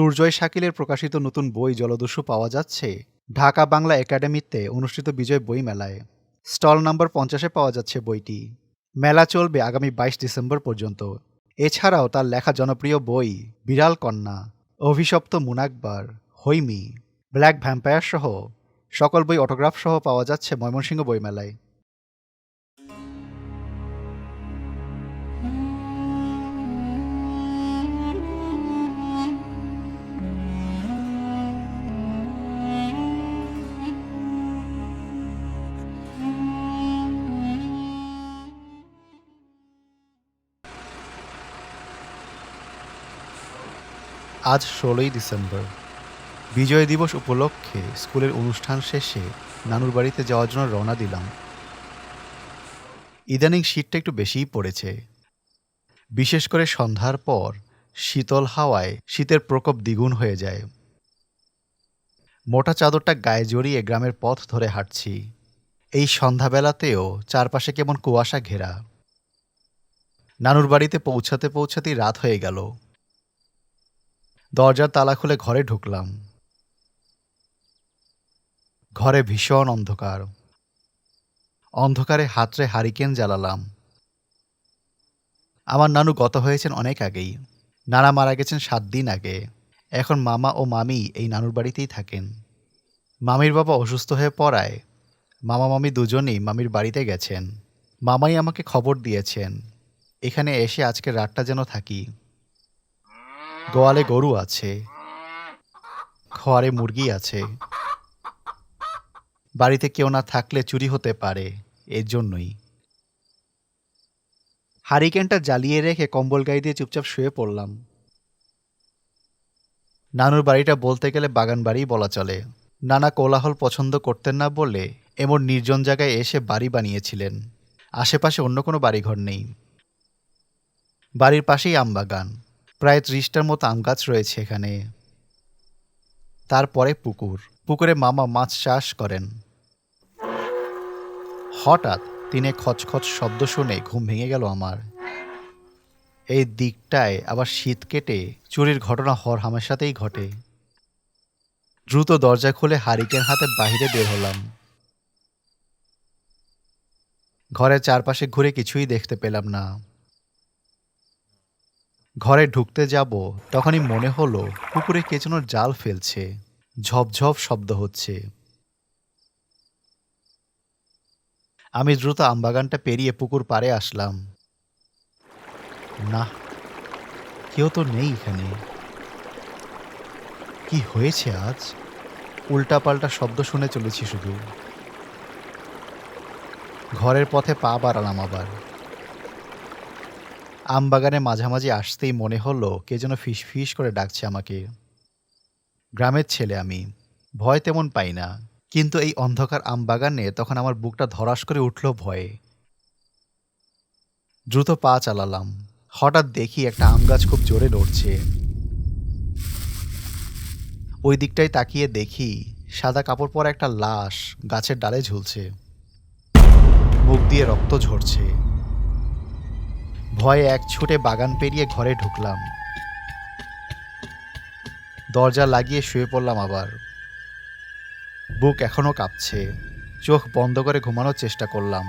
তুর্জয় শাকিলের প্রকাশিত নতুন বই জলদস্যু পাওয়া যাচ্ছে ঢাকা বাংলা একাডেমিতে অনুষ্ঠিত বিজয় বই মেলায়। স্টল নম্বর পঞ্চাশে পাওয়া যাচ্ছে বইটি। মেলা চলবে আগামী বাইশ ডিসেম্বর পর্যন্ত। এছাড়াও তার লেখা জনপ্রিয় বই বিড়াল কন্যা, অভিশপ্ত মুনাকবার হৈমি ব্ল্যাক ভ্যাম্পায়ার সহ সকল বই অটোগ্রাফ সহ পাওয়া যাচ্ছে ময়মনসিংহ বইমেলায় আজ ষোলোই ডিসেম্বর। বিজয় দিবস উপলক্ষে স্কুলের অনুষ্ঠান শেষে নানুর বাড়িতে যাওয়ার জন্য রওনা দিলাম। ইদানিং শীতটা একটু বেশিই পড়েছে। বিশেষ করে সন্ধ্যার পর শীতল হাওয়ায় শীতের প্রকোপ দ্বিগুণ হয়ে যায়। মোটা চাদরটা গায়ে জড়িয়ে গ্রামের পথ ধরে হাঁটছি। এই সন্ধ্যাবেলাতেও চারপাশে কেমন কুয়াশা ঘেরা। নানুর বাড়িতে পৌঁছাতে পৌঁছাতেই রাত হয়ে গেল। দরজার তালা খুলে ঘরে ঢুকলাম। ঘরে ভীষণ অন্ধকার। অন্ধকারে হাতরে হারিকেন জ্বালালাম। আমার নানু গত হয়েছেন অনেক আগেই। নানা মারা গেছেন সাত দিন আগে। এখন মামা ও মামি এই নানুর বাড়িতেই থাকেন। মামির বাবা অসুস্থ হয়ে পড়ায়। মামা মামি দুজনেই মামির বাড়িতে গেছেন। মামাই আমাকে খবর দিয়েছেন। এখানে এসে আজকের রাতটা যেন থাকি। গোয়ালে গরু আছে, খোয়ারে মুরগি আছে। বাড়িতে কেউ না থাকলে চুরি হতে পারে, এর জন্যই। হারিকেনটা জ্বালিয়ে রেখে কম্বল গায়ে দিয়ে চুপচাপ শুয়ে পড়লাম। নানুর বাড়িটা বলতে গেলে বাগান বাড়ি বলা চলে। নানা কোলাহল পছন্দ করতেন না বলে এমন নির্জন জায়গায় এসে বাড়ি বানিয়েছিলেন। আশেপাশে অন্য কোনো বাড়িঘর নেই। বাড়ির পাশেই আমবাগান। প্রায় ত্রিশটার মতো আম গাছ রয়েছে এখানে। তারপরে পুকুর। পুকুরে মামা মাছ চাষ করেন। হঠাৎ তিনে খচখচ শব্দ শুনে ঘুম ভেঙে গেল আমার। এই দিকটায় আবার শীত কেটে চুরির ঘটনা হর হামেশাতেই ঘটে। দ্রুত দরজা খুলে হারিকেন হাতে বাহিরে বের হলাম। ঘরের চারপাশে ঘুরে কিছুই দেখতে পেলাম না। ঘরে ঢুকতে যাব, তখনই মনে হলো পুকুরে কে যেন জাল ফেলছে। ঝপঝপ শব্দ হচ্ছে। আমি দ্রুত আমবাগানটা পেরিয়ে পুকুর পাড়ে আসলাম। না কেউ তো নেই এখানে। কি হয়েছে আজ? উল্টাপাল্টা শব্দ শুনে চলেছি শুধু। ঘরের পথে পা বাড়ালাম আবার। আমবাগানে মাঝামাঝি আসতেই মনে হলো কে যেন ফিস ফিস করে ডাকছে আমাকে। গ্রামের ছেলে আমি। ভয় তেমন পাই না। কিন্তু এই অন্ধকার আমবাগানে তখন আমার বুকটা ধরাস করে উঠল ভয়ে। দ্রুত পা চালালাম। হঠাৎ দেখি একটা আম গাছ খুব জোরে নড়ছে। ওই দিকটায় তাকিয়ে দেখি সাদা কাপড় পরা একটা লাশ গাছের ডালে ঝুলছে। মুখ দিয়ে রক্ত ঝরছে। ভয়ে এক ছুটে বাগান পেরিয়ে ঘরে ঢুকলাম। দরজা লাগিয়ে শুয়ে পড়লাম আবার। বুক এখনও কাঁপছে। চোখ বন্ধ করে ঘুমানোর চেষ্টা করলাম।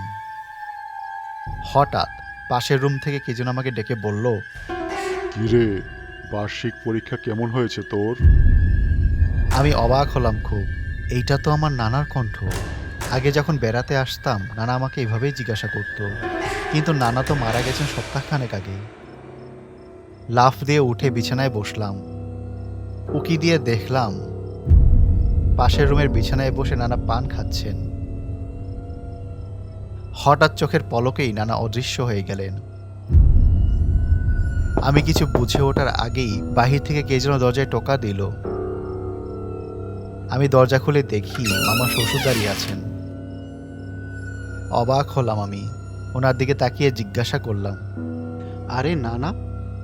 হঠাৎ পাশের রুম থেকে কে যেন আমাকে ডেকে বলল কিরে বার্ষিক পরীক্ষা কেমন হয়েছে তোর? আমি অবাক হলাম খুব। এইটা তো আমার নানার কণ্ঠ। আগে যখন বেড়াতে আসতাম, নানা আমাকে এভাবেই জিজ্ঞাসা করত। কিন্তু নানা তো মারা গেছেন সপ্তাহখানেক আগে লাফ দিয়ে উঠে বিছানায় বসলাম। উকি দিয়ে দেখলাম, পাশের রুমের বিছানায় বসে নানা পান খাচ্ছেন। হঠাৎ চোখের পলকেই নানা অদৃশ্য হয়ে গেলেন। আমি কিছু বুঝে ওঠার আগেই বাহির থেকে কে যেন দরজায় টোকা দিল। আমি দরজা খুলে দেখি আমার শ্বশুর দাঁড়িয়ে আছেন। অবাক হলাম আমি। ওনার দিকে তাকিয়ে জিজ্ঞাসা করলাম আরে না না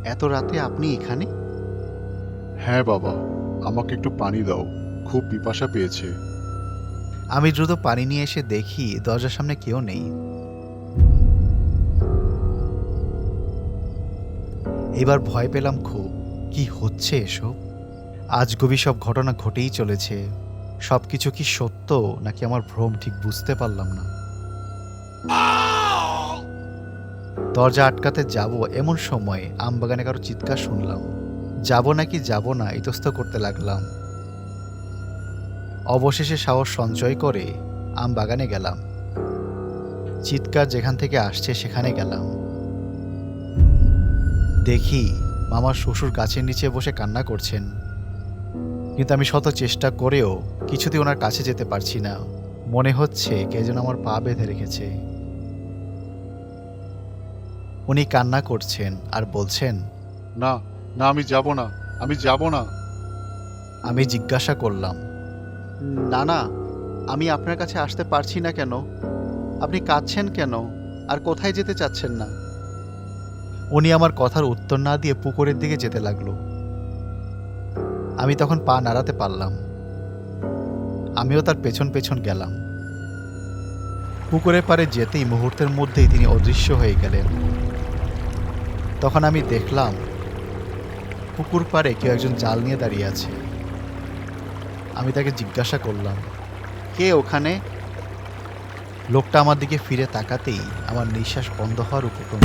এত রাতে আপনি এখানে? হ্যাঁ বাবা আমাকে একটু পানি দাও খুব পিপাসা পেয়েছে। আমি দ্রুত পানি নিয়ে এসে দেখি দরজার সামনে কেউ নেই। এবার ভয় পেলাম খুব কি হচ্ছে এসব? আজগুবি সব ঘটনা ঘটেই চলেছে। সব কিছু কি সত্য নাকি আমার ভ্রম ঠিক বুঝতে পারলাম না? দরজা আটকাতে যাব এমন সময় আমবাগানে কারও চিৎকার শুনলাম। যাব নাকি যাব না, ইতস্ত করতে লাগলাম। অবশেষে সাহস সঞ্চয় করে আম বাগানে গেলাম। চিৎকার যেখান থেকে আসছে সেখানে গেলাম। দেখি, মামার শ্বশুর গাছের নিচে বসে কান্না করছেন। কিন্তু আমি শত চেষ্টা করেও কিছুতেই ওনার কাছে যেতে পারছি না। মনে হচ্ছে কে যেন আমার পা বেঁধে রেখেছে। উনি কান্না করছেন আর বলছেন না না আমি যাব না আমি যাব না। আমি জিজ্ঞাসা করলাম না না আমি আপনার কাছে আসতে পারছি না কেন? আপনি কাঁদছেন কেন? আর কোথায় যেতে চাচ্ছেন না? উনি আমার কথার উত্তর না দিয়ে পুকুরের দিকে যেতে লাগল। আমি তখন পা নাড়াতে পারলাম। আমিও তার পেছন পেছন গেলাম। পুকুরের পাড়ে যেতেই মুহূর্তের মধ্যেই তিনি অদৃশ্য হয়ে গেলেন। তখন আমি দেখলাম, পুকুর পাড়ে কেউ একজন জাল নিয়ে দাঁড়িয়ে আছে। আমি তাকে জিজ্ঞাসা করলাম, কে ওখানে? লোকটা আমার দিকে ফিরে তাকাতেই আমার নিঃশ্বাস বন্ধ হওয়ার উপক্রম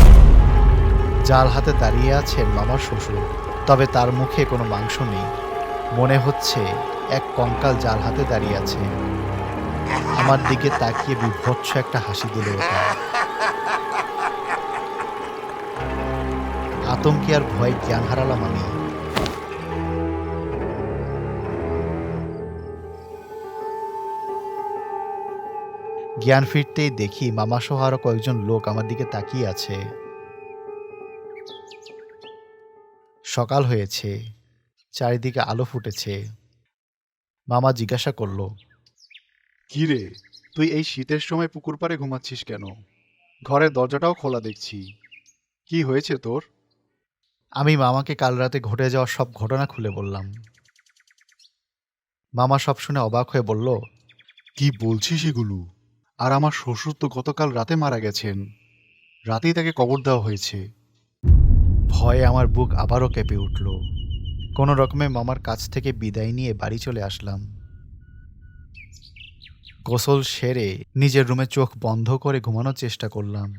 জাল হাতে দাঁড়িয়ে আছেন মামার শ্বশুর, তবে তার মুখে কোনো মাংস নেই। মনে হচ্ছে এক কঙ্কাল জাল হাতে দাঁড়িয়ে আছে। আমার দিকে তাকিয়ে বিভৎস একটা হাসি দিল আতঙ্কে আর ভয় জ্ঞান হারালাম আমি। জ্ঞান ফিরতেই দেখি মামা সহ আরও কয়েকজন লোক আমার দিকে তাকিয়ে আছে। সকাল হয়েছে, চারিদিকে আলো ফুটেছে। মামা জিজ্ঞাসা করল কি রে তুই এই শীতের সময় পুকুর পাড়ে ঘুমাচ্ছিস কেন? ঘরের দরজাটাও খোলা দেখছি। কি হয়েছে তোর? আমি মামাকে কাল রাতে ঘটে যাওয়া সব ঘটনা খুলে বললাম। মামা সব শুনে অবাক হয়ে বলল কি বলছিস এগুলো? আর আমার শ্বশুর তো গতকাল রাতে মারা গেছেন। রাতেই তাকে কবর দেওয়া হয়েছে। ভয়ে আমার বুক আবারও কেঁপে উঠল। কোনো রকমে মামার কাছ থেকে বিদায় নিয়ে বাড়ি চলে আসলাম। গোসল সেরে নিজের রুমে চোখ বন্ধ করে ঘুমানোর চেষ্টা করলাম।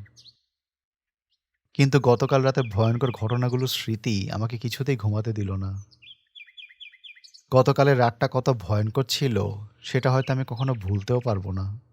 কিন্তু গতকাল রাতে ভয়ঙ্কর ঘটনাগুলোর স্মৃতি আমাকে কিছুতেই ঘুমাতে দিল না। গতকালের রাতটা কত ভয়ঙ্কর ছিল, সেটা হয়তো আমি কখনো ভুলতেও পারব না।